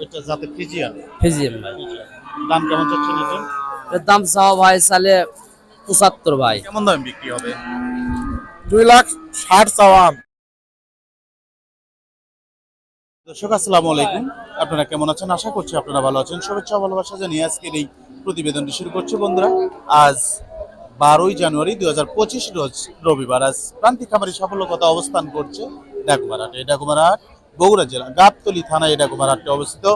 ওইটা যাতে Friesian? Friesian ভাই। দাম কেমন চাচ্ছেন এটা এর দাম চাওয়া ভাই সালে পঁচাত্তর ভাই। কেমন দামে বিক্রি হবে? দুই লাখ ষাট চাওয়ান। দর্শক আসসালামু আলাইকুম। আপনারা কেমন আছেন? আশা করছি আপনারা ভালো আছেন। শুভেচ্ছা ভালোবাসা জানিয়ে আজকের এই প্রতিবেদনটি শুরু করছি। বন্ধুরা আজ বারোই জানুয়ারি দুই হাজার পঁচিশ রোজ রবিবার। আজ প্রান্তিক খামারি সাফল্যকতা অবস্থান করছে ডাকুমার হাটে এই ডাকুমার হাট বগুড়া জেলা, গাবতলি থানায় এই ডাকুমার হাটে অবস্থিত।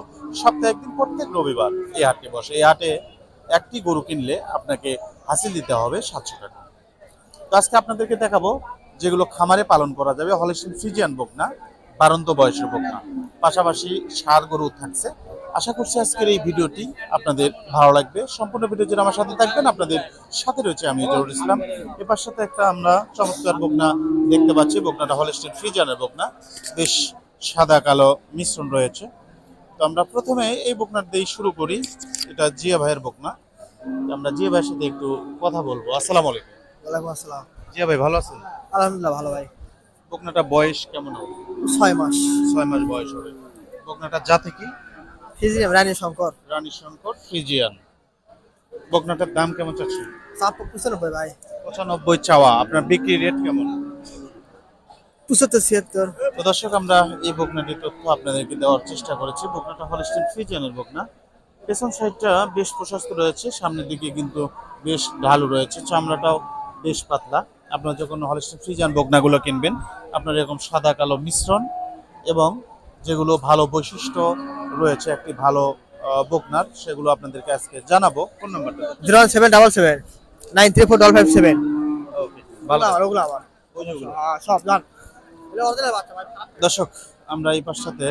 সপ্তাহে একদিন প্রত্যেক রবিবার এই হাটে বসে। এই হাটে একটি গরু কিনলে আপনাকে হাসিল দিতে হবে সাতশো টাকা। তো আজকে আপনাদেরকে দেখাবো যেগুলো খামারে পালন করা যাবে। হলিস্টিন ফ্রিজিয়ান বকনা বারন্ত বয়সের বকনা পাশাপাশি সার গরু থাকছে। আশা করছি আজকের এই ভিডিওটি আপনাদের ভালো লাগবে। সম্পূর্ণ ভিডিও যারা আমার সাথে থাকবেন। আপনাদের সাথে রয়েছে আমি জহুর ইসলাম। এবার সাথে একটা আমরা চমৎকার বকনা দেখতে পাচ্ছি। বকনাটা হলিস্টিন ফ্রিজিয়ানের বকনা বেশ সাদা কালো মিশ্রণ রয়েছে। তো আমরা প্রথমে এই বকনার দিয়ে শুরু করি। এটা জিয়া ভাইয়ের বকনা। আমরা জিয়া ভাইয়ের সাথে একটু কথা বলব। আসসালাম আলাইকুম। ওয়ালাইকুম আসসালাম। জিয়া ভাই ভালো আছেন? আলহামদুলিল্লাহ ভালো ভাই। বকনাটা বয়স কেমন হবে? ছয় মাস। ছয় মাস বয়স হবে। বকনাটা জাতে কি? ফিজিয়াম রানী শঙ্কর। রানী শঙ্কর ফ্রিজিয়ান বকনাটার দাম কেমন চাচ্ছেন? চাপ পঁচানব্বই ভাই। পঁচানব্বই চাওয়া। আপনার বিক্রি রেট কেমন? পঁচাত্তর ছিয়াত্তর। তো দর্শক আমরা এই বকনাটির তথ্য আপনাদেরকে দেওয়ার চেষ্টা করেছি। বকনাটা হলিস্টিন ফ্রিজিয়ানের বকনা পেছন সাইডটা বেশ প্রশস্ত রয়েছে সামনের দিকে কিন্তু বেশ ঢালু রয়েছে চামড়াটাও বেশ পাতলা। আপনারা যখন হলিস্টিন ফ্রিজিয়ান বকনাগুলো কিনবেন আপনার এরকম সাদা কালো মিশ্রণ এবং যেগুলো ভালো বৈশিষ্ট্য রয়েছে একটি ভালো বকনার সেগুলো আপনাদেরকে আজকে জানাব। কোন নাম্বারটা zero seven double seven nine three four double five seven. Okay ভালো আমার ওগুলো আমার সব জান। দর্শক আমরা এই পাশটাতে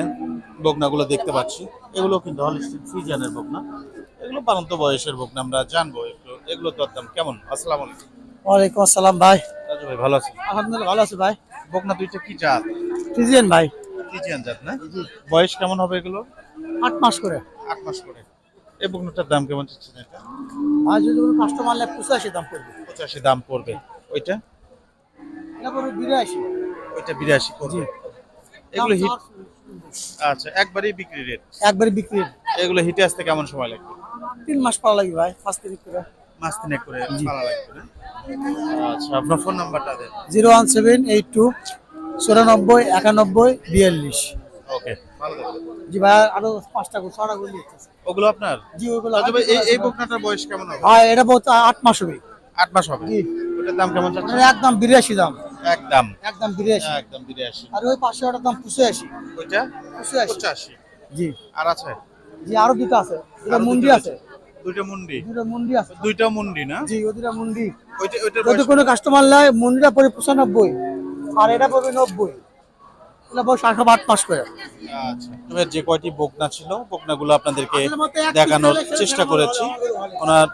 বকনাগুলো দেখতে পাচ্ছি। এগুলো কিন্তু হলিস্টিন ফ্রিজিয়ানের বকনা। এগুলো পালন্ত বয়সের বকনা আমরা জানব একটু। এগুলো দরদাম কেমন? আসসালামু আলাইকুম। ওয়ালাইকুম আসসালাম ভাই। রাজু ভাই ভালো আছেন? আলহামদুলিল্লাহ ভালো আছি ভাই। বকনা দুইটা কি জাত? ফিজিয়ান ভাই। ফ্রিজিয়ান জাত না? বয়স কেমন হবে এগুলো আট মাস করে। আট মাস করে। এই বকনাটার দাম কেমন চাচ্ছেন এটা? ভাই যদি কোনো কাস্টমার লাগে পঁচাশি দাম পড়বে। পঁচাশি দাম পড়বে। ওইটা? বিরাশি। ওইটা বিরাশি পড়বে এগুলো হিট আচ্ছা একবারই বিক্রি রেট একবারে বিক্রি এগুলো হিটে আসতে কেমন সময় লাগবে? তিন মাস পাওয়া লাগবে ভাই পাঁচ তারিখ করে। মাস তিনেক করে ভালো লাগবে আচ্ছা আপনার ফোন নাম্বারটা দেন। Zero one seven eight two চুরানব্বই একানব্বই বিয়াল্লিশ। ওকে ভালো জি ভাই আরও পাঁচটা করে ছটা করে নিয়ে ওগুলো আপনার? জি ওগুলো রাজু ভাই, এই এই বকনাটার বয়স কেমন হবে? হ্যাঁ এটা বহুত আট মাস হবে। আট মাস হবে। জি। ওটার দাম কেমন চাচ্ছেন? একদম বিরাশি দাম। একদম। একদম বিরাশি। একদম বিরাশি। আর ওই পাঁচশো ওটার দাম পঁচাশি। ওইটা? পঁচাশি। পঁচাশি। জি। আর আছে? জি আরও দুটো আছে। দুটো মুন্ডি আছে। দুইটা মুন্ডি। দুটো মুন্ডি আছে। দুইটা মুন্ডি না? জি ওই দুটো মুন্ডি। ওইটা যদি কোনো কাস্টমার মুন্ডিটা পড়ে পঁচানব্বই। আর এটা পড়বে নব্বই। আচ্ছা। যে কয়টি বকনা ছিল বকনাগুলো আপনাদেরকে দেখানোর চেষ্টা করেছি। ওনার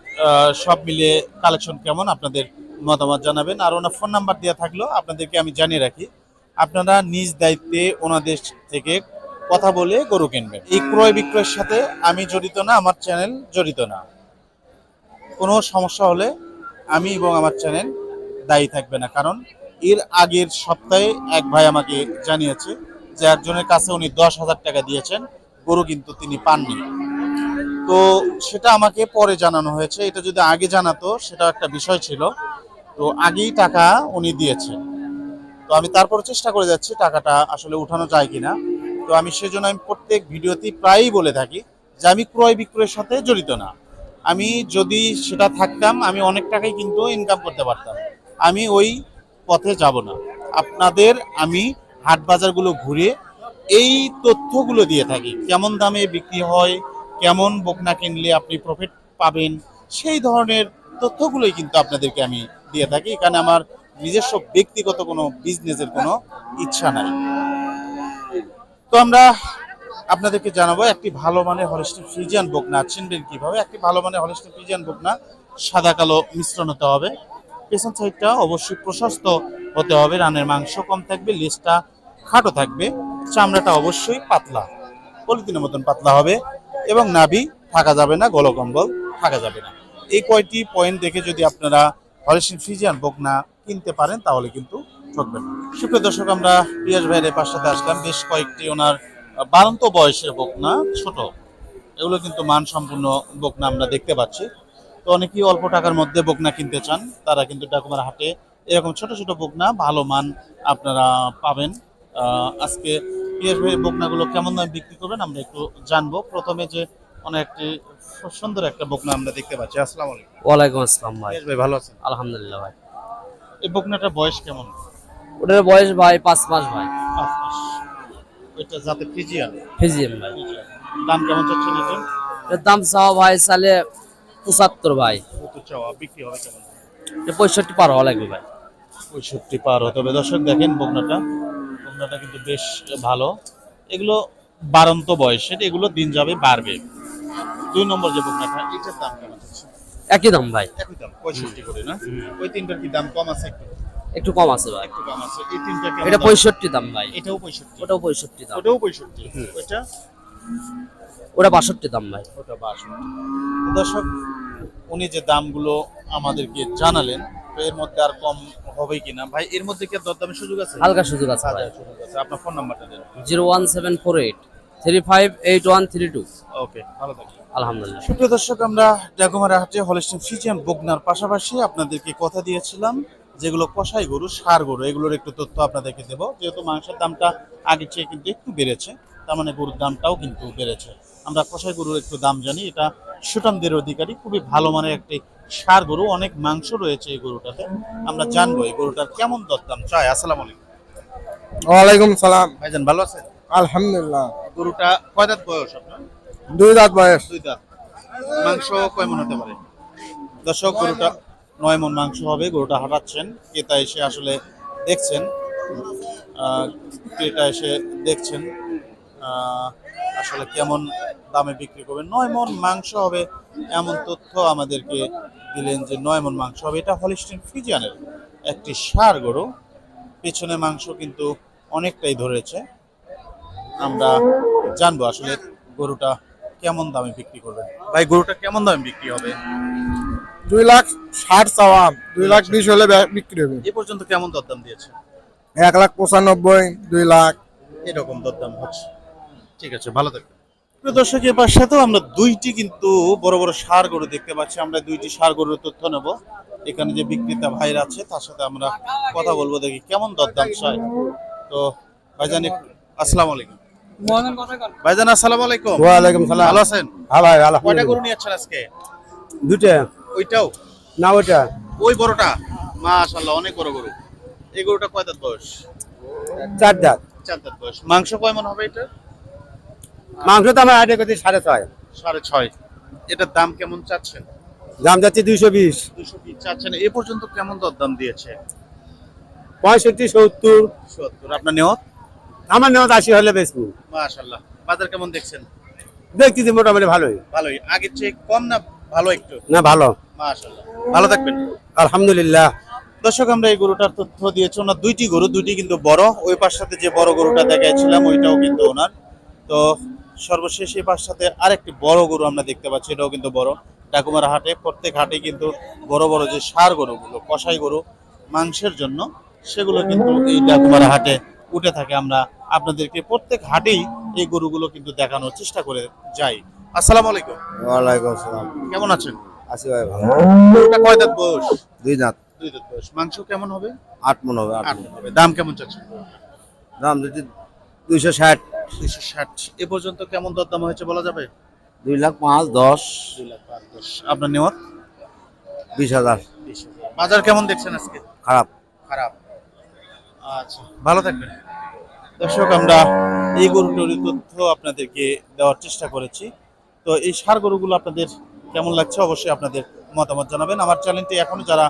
সব মিলিয়ে কালেকশন কেমন আপনাদের মতামত জানাবেন আর ওনার ফোন নাম্বার দেওয়া থাকল আপনাদেরকে আমি জানিয়ে রাখি, আপনারা নিজ দায়িত্বে ওনাদের থেকে কথা বলে গরু কিনবেন। এই ক্রয় বিক্রয়ের সাথে আমি জড়িত না, আমার চ্যানেল জড়িত না। কোনো সমস্যা হলে আমি এবং আমার চ্যানেল দায়ী থাকবে না, কারণ এর আগের সপ্তাহে এক ভাই আমাকে জানিয়েছে যে একজনের কাছে উনি দশ হাজার টাকা দিয়েছেন, গরু কিন্তু তিনি পাননি। তো সেটা আমাকে পরে জানানো হয়েছে। এটা যদি আগে জানাতো সেটা একটা বিষয় ছিল। তো আগেই টাকা উনি দিয়েছেন। তো আমি তারপর চেষ্টা করে যাচ্ছি টাকাটা আসলে উঠানো যায় কিনা। তো আমি সেজন্য আমি প্রত্যেক ভিডিওতেই প্রায়ই বলে থাকি যে আমি ক্রয় বিক্রয়ের সাথে জড়িত না। আমি যদি সেটা থাকতাম, আমি অনেক টাকাই কিন্তু ইনকাম করতে পারতাম। আমি ওই পথে যাব না। আপনাদের আমি হাট বাজারগুলো ঘুরে এই তথ্যগুলো দিয়ে থাকি। কেমন দামে বিক্রি হয়, কেমন বকনা কিনলে আপনি প্রফিট পাবেন, সেই ধরনের তথ্যগুলোই কিন্তু আপনাদেরকে আমি দিয়ে থাকি, এখানে আমার নিজস্ব ব্যক্তিগত কোনো বিজনেসের কোনো ইচ্ছা নাই। তো আমরা আপনাদেরকে জানাব, একটি ভালো মানের হলিস্টিন ফ্রিজিয়ান বকনা চিনবেন কীভাবে? একটি ভালো মানের হলিস্টিন ফ্রিজিয়ান বকনা সাদা কালো মিশ্রণ হতে হবে। পেছন সাইডটা অবশ্যই প্রশস্ত হতে হবে, রানের মাংস কম থাকবে, লেজটা খাটো থাকবে, চামড়াটা অবশ্যই পাতলা, পলিথিনের মতন পাতলা হবে এবং নাভি থাকা যাবে না, গলকম্বল থাকা যাবে না। এই কয়টি পয়েন্ট দেখে যদি আপনারা হলিস্টিন ফ্রিজিয়ান বকনা কিনতে পারেন, তাহলে কিন্তু ঠকবেন। সুপ্রিয় দর্শক, আমরা পিয়াস ভাইয়ের পাশাতে আসলাম। বেশ কয়েকটি ওনার বারন্ত বয়সের বকনা ছোট। এগুলো কিন্তু মান সম্পূর্ণ বকনা আমরা দেখতে পাচ্ছি। তো অনেকেই অল্প টাকার মধ্যে বকনা কিনতে চান, তারা কিন্তু ডাকুমার হাটে এরকম ছোট ছোট বকনা ভালো মান আপনারা পাবেন। আজকে পিয়াস ভাই বকনাগুলো কেমন দামে বিক্রি করবেন, আমরা একটু জানব। প্রথমে যে অনেক একটি সুন্দর একটা বকনা আমরা দেখতে পাচ্ছি। আসসালামু আলাইকুম। ওয়ালাইকুম আসসালাম ভাই। ভাই ভালো আছেন? আলহামদুলিল্লাহ ভাই। এই বকনাটার বয়স কেমন? ওটার বয়স ভাই পাঁচ মাস ভাই। পাঁচ মাস। ওইটা যাতে ফিজিয়ান? ফিজিয়াম ভাই। দাম কেমন চাচ্ছেন এটা? এটার দাম চাওয়া ভাই সালে পঁচাত্তর ভাই। চাওয়া বিক্রি হবে কেমন? পঁয়ষট্টি পার হওয়া লাগবে ভাই। পঁয়ষট্টি পার হতে হবে। দর্শক দেখেন বকনাটা। বকনাটা কিন্তু বেশ ভালো। এগুলো বারন্ত বয়সের এগুলো দিন যাবে বাড়বে। দুই নম্বর যে বোকনাটা এটার দাম কেমন একই দাম ভাই। একই দাম পঁয়ষট্টি করে না? ওই তিনটার কি দাম কম আছে একটু? কম আছে ভাই। একটু কম আছে। এই তিনটা এটা 65 দাম ভাই। এটাও 65 ওটাও 65 দাম। ওটাও 65 ওটা ওটা 62 দাম ভাই। ওটা 62 দর্শক উনি যে দামগুলো আমাদেরকে জানালেন এর মধ্যে আর কম হবে কিনা? ভাই এর মধ্যে কি দরদামের সুযোগ আছে? হালকা সুযোগ আছে ভাই। আপনার ফোন নাম্বারটা দেন। 01748 three five eight one three two. Okay ভালো থাকবেন। আলহামদুলিল্লাহ। সুপ্রিয় দর্শক আমরা ডাকুমারা হাটে হলিস্টিন বগনার পাশাপাশি আপনাদেরকে কথা দিয়েছিলাম যেগুলো কষাই গরু সার গরু এগুলোর একটু তথ্য আপনাদেরকে দেব। যেহেতু মাংসের দামটা আগে চেয়ে কিন্তু একটু বেড়েছে তার মানে গরুর দামটাও কিন্তু বেড়েছে। আমরা কষাই গরুর একটু দাম জানি এটা সুটামদের অধিকারী খুবই ভালো মানের একটি সার গরু অনেক মাংস রয়েছে এই গরুটাতে। আমরা জানব এই গরুটার কেমন দরদাম চাই। আসসালামু আলাইকুম। ওয়ালাইকুম সালাম। ভাইজান ভালো আছেন? আলহামদুলিল্লাহ। গরুটা কয় দাঁত বয়স আপনার? দুই রাত বয়স। দুই দাঁত। মাংস কয় মন হতে পারে? দর্শক গরুটা নয় মন মাংস হবে। গরুটা হাঁটাচ্ছেন। ক্রেতা এসে আসলে দেখছেন। ক্রেতা এসে দেখছেন। আসলে কেমন দামে বিক্রি করবেন। নয় মন মাংস হবে এমন তথ্য আমাদেরকে দিলেন যে নয় মন মাংস হবে। এটা হলিস্টিন ফিজিয়ানের একটি সার গরু। পেছনে মাংস কিন্তু অনেকটাই ধরেছে। আমরা জানব আসলে গরুটা কেমন দামে বিক্রি করবেন ভাই গরুটা কেমন দামে বিক্রি হবে? দুই লাখ ষাট চাওয়া দুই লাখ বিশ হলে বিক্রি হবে। এ পর্যন্ত কেমন দরদাম দিয়েছে? এক লাখ পঁচানব্বই দুই লাখ। এরকম দরদাম হচ্ছে। ঠিক আছে ভালো থাকবে দর্শক এবার সাথেও আমরা দুইটি কিন্তু বড় বড় সার গরু দেখতে পাচ্ছি। আমরা দুইটি সার গরুর তথ্য নেব। এখানে যে বিক্রেতা ভাইরা আছে তার সাথে আমরা কথা বলব দেখি কেমন দরদাম চাই তো ভাইজান আসসালামু আলাইকুম। ভাইজান আসসালামু আলাইকুম। ওয়ালাইকুম সালাম। ভালো আছেন? হ্যাঁ ভাই কয়টা গরু নিয়ে যাচ্ছেন আজকে? দুটা ওইটাও? না ওটা ওই বড়টা? মাশাআল্লাহ অনেক বড় গরু। এই গরুটা কয় দাঁত বয়স? চার দাঁত। চার দাঁত বয়স। মাংস কয় মন হবে এটা? মাংস তো আমার আটে করছি সাড়ে ছয়। সাড়ে ছয়। এটার দাম কেমন চাচ্ছেন? দাম যাচ্ছে দুইশো বিশ। দুশো পিস চাচ্ছেন। এ পর্যন্ত কেমন দরদাম দিয়েছে? পঁয়ষট্টি সত্তর। সত্তর। আপনার নেওয়া? আমার নেওয়া আশি হলে মাশাআল্লাহ। বাজার কেমন দেখছেন? দেখতেছি মোটামুটি ভালোই। ভালোই। আগের চেয়ে কম না ভালো একটু? না ভালো। ভালো থাকবেন। আলহামদুলিল্লাহ। দর্শক আমরা এই গরুটার তথ্য দিয়েছি। ওনার দুইটি গরু দুইটি কিন্তু বড়। ওই পাশ সাথে যে বড় গরুটা দেখাইছিলাম ওইটাও কিন্তু ওনার। তো সর্বশেষ এই পাশটাতে আরেকটি বড় গরু আমরা দেখতে পাচ্ছি এটাও কিন্তু বড়। ডাকুমার হাটে প্রত্যেক হাটে কিন্তু বড় বড় যে সার গরুগুলো কষাই গরু মাংসের জন্য সেগুলো কিন্তু এই ডাকুমার হাটে উঠে থাকে। আমরা আপনাদেরকে প্রত্যেক হাটেই এই গরুগুলো কিন্তু দেখানোর চেষ্টা করে যাই। আসসালামু আলাইকুম। ওয়ালাইকুম আসসালাম। কেমন আছেন? আশি ভাই ভালো। গরুটা কয় দাঁত বয়স? দুই দাঁত। দুই দাঁত বয়স। মাংস কেমন হবে? আট মন হবে আট হবে। দাম কেমন চাচ্ছেন? দাম যদি দুইশো ষাট। দুইশো ষাট। এ পর্যন্ত কেমন দরদাম হয়েছে বলা যাবে? দুই লাখ পাঁচ দশ। দুই লাখ পাঁচ দশ। আপনার নেওয়ার বিশ হাজার। বাজার কেমন দেখছেন আজকে? খারাপ। খারাপ। আচ্ছা ভালো থাকবেন। দর্শক, আমরা এই গরু গরুগুলোর তথ্য আপনাদেরকে দেওয়ার চেষ্টা করেছি। তো এই সার গরুগুলো আপনাদের কেমন লাগছে অবশ্যই আপনাদের মতামত জানাবেন। আমার চ্যানেলটি এখনও যারা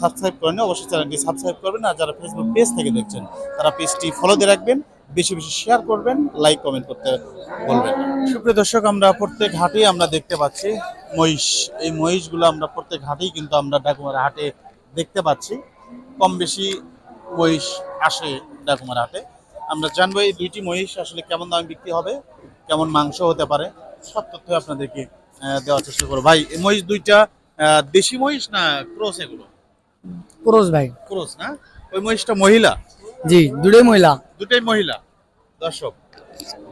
সাবস্ক্রাইব করেন অবশ্যই চ্যানেলটি সাবস্ক্রাইব করবেন আর যারা ফেসবুক পেজ থেকে দেখছেন, তারা পেজটি ফলো দিয়ে রাখবেন। বেশি বেশি শেয়ার করবেন লাইক কমেন্ট করতে বলবেন সুপ্রিয় দর্শক, আমরা প্রত্যেক হাটেই আমরা দেখতে পাচ্ছি মহিষ। এই মহিষগুলো আমরা প্রত্যেক হাটেই কিন্তু আমরা ডাকুমার হাটে দেখতে পাচ্ছি। কম বেশি মহিষ আসে ডাকুমার হাটে। আমরা জানব এই দুইটি মহিষ আসলে কেমন দামে বিক্রি হবে কেমন মাংস হতে পারে সব তথ্য আপনাদেরকে দেওয়ার চেষ্টা করব। ভাই এই মহিষ দুইটা দেশি মহিষ না ক্রস এগুলো? পুরুষ ভাই। ক্রস না? ওই মহিষটা মহিলা? জি দুটোই মহিলা। দুটাই মহিলা। দর্শক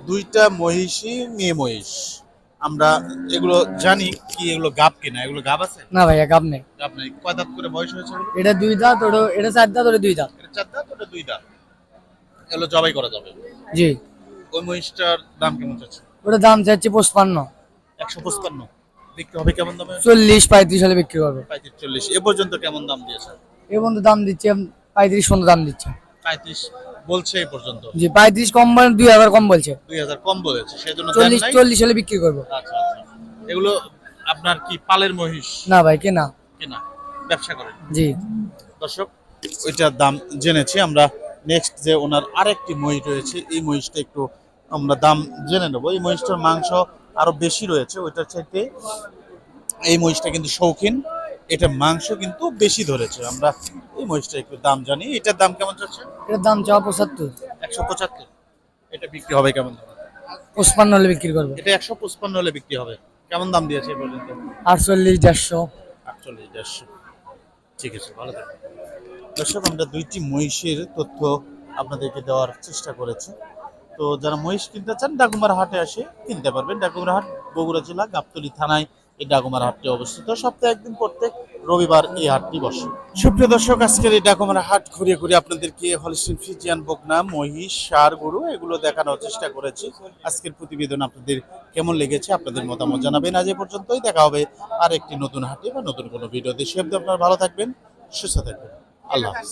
দুইটা মহিষী মেয়ে মহিষ। আমরা এগুলো জানি কি এগুলো গাব কিনা এগুলো গাব আছে? না ভাইয়া গাব নেই। গাব নাই। কয় দাঁত করে বয়স হয়েছে এটা দুই দাঁত ওটা এটা চার দাঁত ওটা দুই দাঁত। এটা চার দাঁত ওটা দুই দাঁত। এগুলো জবাই করা যাবে। জি। ওই মহিষটার দাম কেমন যাচ্ছে ওটা দাম চাচ্ছি পঁচপান্ন। একশো পঁচপান্ন। বিক্রি হবে কেমন দামে? চল্লিশ পঁয়ত্রিশ হলে বিক্রি করবে। পঁয়ত্রিশ চল্লিশ। এ পর্যন্ত কেমন দাম দিয়েছে এ পর্যন্ত দাম দিচ্ছে পঁয়ত্রিশ পর্যন্ত দাম দিচ্ছে। পঁয়ত্রিশ বলছে এই পর্যন্ত। জি পঁয়ত্রিশ কম বলে দুই হাজার কম বলছে। দুই হাজার কম বলেছে সেজন্য চল্লিশ চল্লিশ হলে বিক্রি করব। আচ্ছা আচ্ছা। এগুলো আপনার কি পালের মহিষ? না ভাই কেনা। কিনা। ব্যবসা করেন? জি। দর্শক ওইটার দাম জেনেছি আমরা। নেক্সট যে ওনার আরেকটি মহিষ রয়েছে এই মহিষটা একটু আমরা দাম জেনে নেব। এই মহিষটার মাংস আরও বেশি রয়েছে ওইটার চাইতে এই মহিষটা কিন্তু শৌখিন। এটা মাংস কিন্তু বেশি ধরেছে। আমরা এই মহিষটা একটু দাম জানি। এটার দাম কেমন যাচ্ছে? এটার দাম চাওয়া পঁচাত্তর। একশো পঁচাত্তর। এটা বিক্রি হবে কেমন দাম? পঁচপান্ন হলে বিক্রি করব। এটা একশো পঁচপান্ন হলে বিক্রি হবে। কেমন দাম দিয়েছে এই পর্যন্ত? আটচল্লিশ দেড়শো। আটচল্লিশ দেড়শো। ঠিক আছে ভালো থাকবেন। দর্শক, আমরা দুইটি মহিষের তথ্য আপনাদেরকে দেওয়ার চেষ্টা করেছি। তো যারা মহিষ কিনতে চান, ডাকুমার হাটে আসে কিনতে পারবেন। ডাকুমার হাট বগুড়া জেলা, গাবতলী থানায় এই ডাকুমার হাটটি অবস্থিত। সপ্তাহে একদিন প্রত্যেক রবিবার এই হাটটি বসে। সুপ্রিয় দর্শক, আজকের এই ডাকুমার হাট ঘুরিয়ে ঘুরিয়ে আপনাদেরকে হলিস্টিন ফিজিয়ান বকনা মহিষ সার গরু এগুলো দেখানোর চেষ্টা করেছি। আজকের প্রতিবেদন আপনাদের কেমন লেগেছে আপনাদের মতামত জানাবেন। আজ এ পর্যন্তই। দেখা হবে আর একটি নতুন হাটে বা নতুন কোনো ভিডিও দেশে আপনারা ভালো থাকবেন, সুস্থ থাকবেন। আল্লাহ হাফিজ